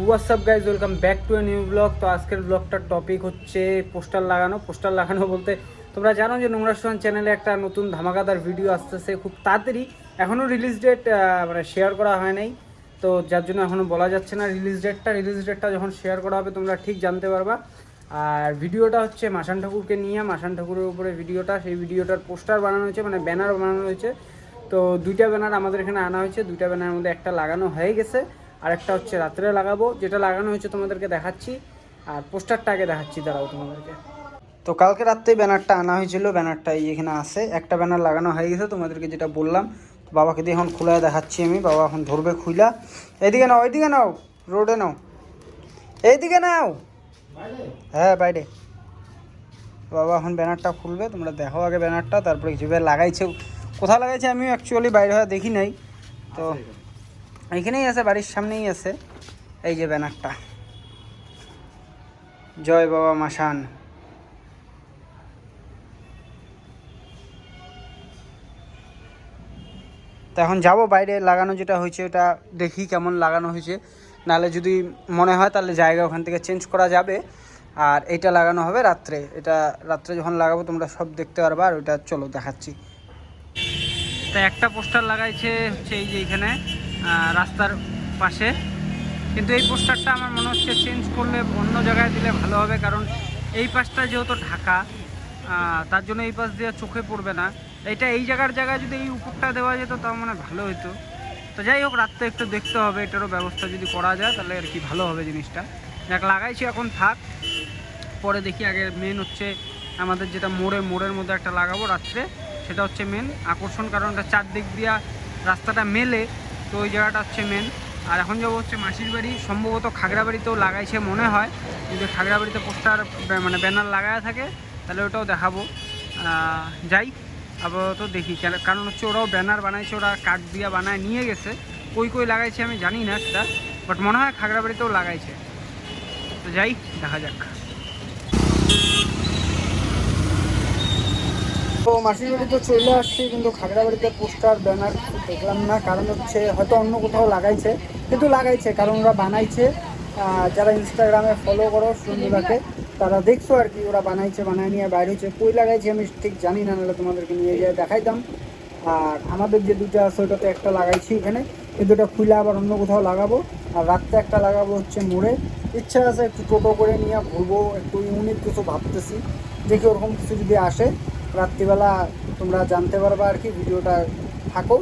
What's up guys welcome back to a new vlog তো আজকের ব্লগটার টপিক হচ্ছে পোস্টার লাগানো। পোস্টার লাগানো বলতে তোমরা জানো যে নোংরা স্টোন চ্যানেলে একটা নতুন ধামাকাদার ভিডিও আসতেছে খুব তাড়াতাড়ি। এখনও রিলিজ ডেট মানে শেয়ার করা হয় নাই। তো যার জন্য এখনও বলা যাচ্ছে না রিলিজ ডেটটা রিলিজ ডেটটা যখন শেয়ার করা হবে তোমরা ঠিক জানতে পারবা। আর ভিডিওটা হচ্ছে মাসান ঠাকুরকে নিয়ে। মাসান ঠাকুরের উপরে ভিডিওটা সেই ভিডিওটার পোস্টার বানানো হয়েছে মানে ব্যানার বানানো হয়েছে। তো দুইটা ব্যানার আমাদের এখানে আনা হয়েছে। দুইটা ব্যানারের মধ্যে একটা লাগানো হয়ে গেছে। আর একটা হচ্ছে রাত্রে লাগাবো যেটা লাগানো হয়েছে তোমাদেরকে দেখাচ্ছি আর পোস্টারটা আগে দেখাচ্ছি দাঁড়াও তোমাদেরকে। তো কালকে রাত্রে ব্যানারটা আনা হয়েছিল ব্যানারটা এখানে আছে একটা ব্যানার লাগানো হয়ে গেছে তোমাদেরকে যেটা বললাম তো বাবাকে দিয়ে এখন খোলা দেখাচ্ছি আমি বাবা এখন ধরবে খুইলা। এইদিকে নাও এইদিকে নাও রোডে নাও। এইদিকে নাও। হ্যাঁ বাইরে। বাবা এখন ব্যানারটা খুলবে তোমরা দেখো আগে ব্যানারটা তারপরে যেভাবে লাগাইছে। কোথায় লাগাইছে আমিও অ্যাকচুয়ালি বাইরে হয়ে দেখি নাই। তো এখানেই আছে, বাড়ির সামনেই আছে। এই যে ব্যানারটা। জয় বাবা মাসান তো এখন যাব বাইরে, লাগানো যেটা হয়েছে ওটা দেখি কেমন লাগানো হয়েছে। নাহলে যদি মনে হয় তাহলে জায়গা ওখান থেকে চেঞ্জ করা যাবে। আর এটা লাগানো হবে রাত্রে। এটা রাত্রে যখন লাগাবো তোমরা সব দেখতে পারবা আর ওটা চলো দেখাচ্ছি। তা একটা পোস্টার লাগাইছে হচ্ছে এই যে এখানে। রাস্তার পাশে। কিন্তু এই পোস্টারটা আমার মনে হচ্ছে চেঞ্জ করলে অন্য জায়গায় দিলে ভালো হবে, কারণ এই পাশটা যেহেতু ঢাকা তার জন্য এই পাশ দিয়ে চোখে পড়বে না। এটা এই জায়গার জায়গায় যদি এই উপরটা দেওয়া যেত, তাও মানে ভালো হতো তো যাই হোক রাত্রে একটু দেখতে হবে, এটারও ব্যবস্থা যদি করা যায়, তাহলে আর কি ভালো হবে জিনিসটা। যাক লাগাইছি এখন থাক। পরে দেখি, আগে মেন হচ্ছে আমাদের যেটা মোড়ে, মোড়ের মধ্যে একটা লাগাবো রাত্রে, সেটা হচ্ছে মেন আকর্ষণ, কারণ চারদিক দিয়া রাস্তাটা মেলে। তো ওই জায়গাটা হচ্ছে মেন আর এখন যাব হচ্ছে মাসির বাড়ি। সম্ভবত খাগড়াবাড়িতেও লাগাইছে মনে হয়। যদি খাগড়াবাড়িতে পোস্টার মানে ব্যানার লাগায় থাকে, তাহলে ওটাও দেখাবো। যাই, আপাতত দেখি। কারণ হচ্ছে ওরাও ব্যানার বানাইছে, ওরা কাঠ দিয়া বানায় নিয়ে গেছে। কই কই লাগাইছে আমি জানি না সেটা। বাট মনে হয় খাগড়াবাড়িতেও লাগাইছে। তো যাই, দেখা যাক। তো মাসির বাড়িতে চলে আসছি, কিন্তু খাগড়াবাড়িতে পোস্টার, ব্যানার দেখলাম না। কারণ হচ্ছে হয়তো অন্য কোথাও লাগাইছে, কিন্তু লাগাইছে, কারণ ওরা বানাইছে। যারা ইনস্টাগ্রামে ফলো করো সুন্দরাকে তারা দেখছ আর কি, ওরা বানাইছে, বানায় নিয়ে বাইরে হচ্ছে কই লাগাইছে, আমি ঠিক জানি না, নাহলে তোমাদেরকে নিয়ে গিয়ে দেখাইতাম। আর আমাদের যে দুটো আছে, ওটাতে একটা লাগাইছি এখানে কিন্তু ওটা খুলে আবার অন্য কোথাও লাগাবো। আর রাত্রে একটা লাগাবো হচ্ছে মোড়ে। ইচ্ছা আছে একটু টোটো করে নিয়ে ঘুরবো, একটু ইউনিক কিছু ভাবতেছি, দেখি ওরকম কিছু যদি আসে রাত্রিবেলা তোমরা জানতে পারবা আর কি, ভিডিওটা থাকো।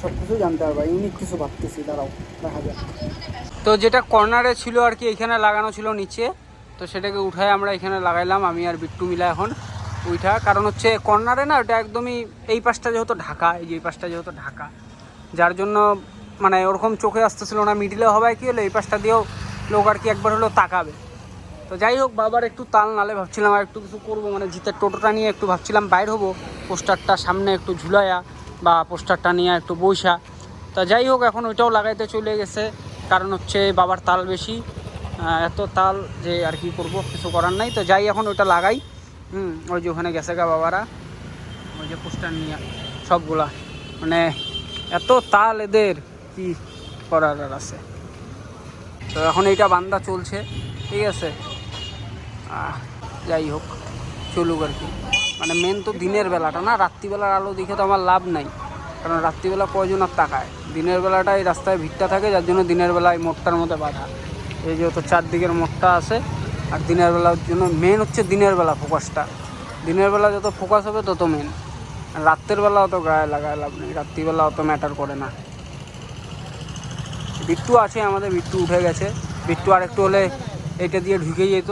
সব কিছু জানতে পারবা। ইউনিক কিছু ভাবতেছি, দাঁড়াও, দেখা যাক। তো যেটা কর্নারে ছিল আর কি, এখানে লাগানো ছিল নিচে। তো সেটাকে উঠায় আমরা এখানে লাগাইলাম, আমি আর বিট্টু মিলা এখন উঠা কারণ হচ্ছে কর্নারে না, ওটা একদমই এই পাশটা যেহেতু ঢাকা, এই যে এই পাশটা যেহেতু ঢাকা। যার জন্য মানে ওরকম চোখে আসতেছিল না মিডিলে হবে কি হলো, এই পাশটা দিয়েও লোক আর কি একবার হলো তাকাবে। তো যাই হোক বাবার একটু তাল নালে ভাবছিলাম আর একটু কিছু করব। মানে জিতের টোটোটা নিয়ে একটু ভাবছিলাম বাইর হব। পোস্টারটা সামনে একটু ঝুলাইয়া বা পোস্টারটা নিয়ে একটু বৈশা তা যাই হোক, এখন ওইটাও লাগাইতে চলে গেছে। কারণ হচ্ছে বাবার তাল বেশি। এত তাল যে আর কি করব, কিছু করার নাই। তো যাই, এখন ওইটা লাগাই। হুম, ওই যে ওখানে গেছে গা বাবারা। ওই যে পোস্টার নিয়ে সবগুলা। মানে এত তাল এদের, কি করার আছে। তো এখন এইটা বান্দা চলছে। ঠিক আছে? যাই হোক, চলুক আর কি। মানে মেন তো দিনের বেলাটা না, রাত্রিবেলার আলো দেখে তো আমার লাভ নাই। কারণ রাত্রিবেলা কয়জন আর তাকায়? দিনের বেলাটাই রাস্তায় ভিড়টা থাকে, যার জন্য দিনের বেলায় মোটটার মধ্যে বাধা। এই যেহেতু চারদিকের মোটটা আছে, আর দিনের বেলার জন্য মেন হচ্ছে দিনের বেলা ফোকাসটা দিনের বেলা যত ফোকাস হবে তত মেন রাত্রের বেলা অত গায়ে লাগায় লাভ নেই, রাত্রিবেলা অত ম্যাটার করে না। বিট্টু আছে আমাদের, বিট্টু উঠে গেছে। বিট্টু আরেকটু হলে এটা দিয়ে ঢুকে যেত।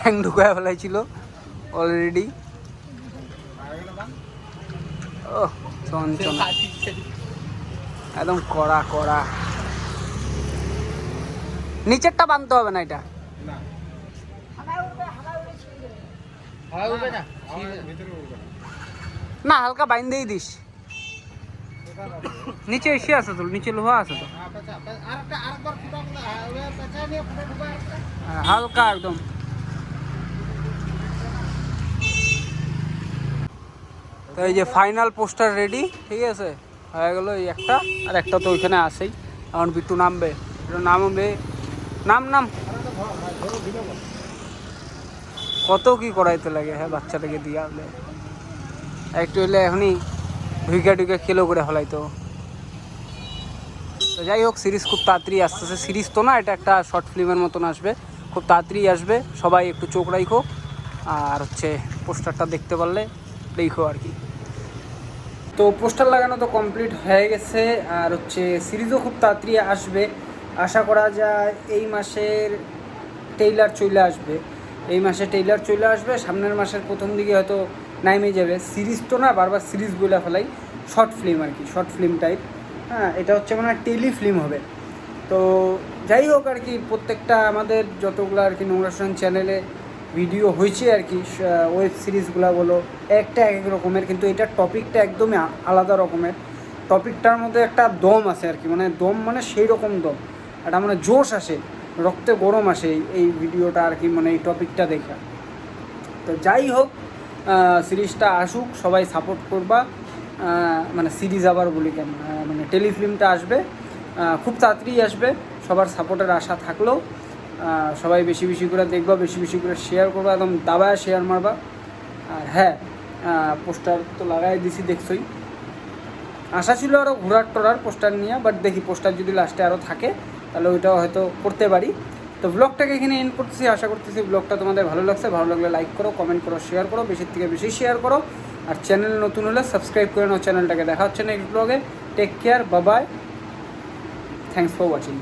ঠ্যাং ঢুকায় ফেলাইছিল অলরেডি ও চঞ্চনা একদম কড়া কড়া। নিচেরটা বানতে হবে না এটা? না। হালকা বাইন্দেই দিস। নিচে এসে আছে তো নিচে লোহা আছে তো। হ্যাঁ, হালকা একদম। এই যে ফাইনাল পোস্টার রেডি ঠিক আছে? হয়ে গেল এই একটা, আর একটা তো ওইখানে আসেই এখন বিট্টু নামবে। এটার নাম নাম। কত কি করাইতে লাগে হ্যাঁ বাচ্চাটাকে দিয়া হলে। একটু হলে এখনই ঢুইকা ঢুইকা খেলো করে হলাইতো তো যাই হোক সিরিজ খুব তাড়াতাড়ি আসতেছে। সিরিজ তো না, এটা একটা শর্ট ফিল্মের মতন আসবে। খুব তাড়াতাড়ি আসবে। সবাই একটু চোখ রাখো আর হচ্ছে পোস্টারটা দেখতে পারলে দেখো আর কি। তো পোস্টার লাগানো তো কমপ্লিট হয়ে গেছে, আর হচ্ছে সিরিজও খুব তাড়াতাড়ি আসবে। আশা করা যায় এই মাসের টেইলার চলে আসবে। এই মাসে টেইলার চলে আসবে, সামনের মাসের প্রথম দিকে হয়তো নাইমে যাবে। সিরিজ তো না, বারবার সিরিজ বলে ফেলাই, শর্ট ফিল্ম আর কি, শর্ট ফিল্ম টাইপ। হ্যাঁ এটা হচ্ছে মানে টেলি ফিল্ম হবে। তো যাই হোক আর কি, প্রত্যেকটা আমাদের যতগুলো আর কি নোংরাসন চ্যানেলে ভিডিও হয়েছে আর কি ওয়েব সিরিজগুলো বলো, একটা এক এক রকমের, কিন্তু এটার টপিকটা একদমই আলাদা রকমের। টপিকটার মধ্যে একটা দম আছে আর কি মানে দম মানে সেই রকম দম। একটা মানে জোশ আসে, রক্তে গরম আসে এই- ভিডিওটা আর কি মানে এই টপিকটা দেখা। তো যাই হোক সিরিজটা আসুক, সবাই সাপোর্ট করবা। মানে সিরিজ আবার বলি কেন মানে টেলিফিল্মটা আসবে খুব তাড়াতাড়ি আসবে, সবার সাপোর্টের আশা থাকলেও। সবাই বেশি বেশি করে দেখবা, বেশি বেশি করে শেয়ার করবা একদম দাবায় শেয়ার মারবা। আর হ্যাঁ পোস্টার তো লাগাই দিছি, দেখছই। আশা ছিল আরও ঘোরার টোরার পোস্টার নিয়ে বাট দেখি পোস্টার যদি লাস্টে আরও থাকে, তাহলে ওইটাও হয়তো করতে পারি। তো ব্লগটাকে এখানে এন্ড করতেছি, আশা করতেছি ব্লগটা তোমাদের ভালো লাগছে। ভালো লাগলে লাইক করো কমেন্ট করো শেয়ার করো, বেশির থেকে বেশি শেয়ার করো। আর চ্যানেল নতুন হলে সাবস্ক্রাইব করে নাও চ্যানেলটাকে দেখা হচ্ছে নেক্সট ব্লগে take care Babai thanks for watching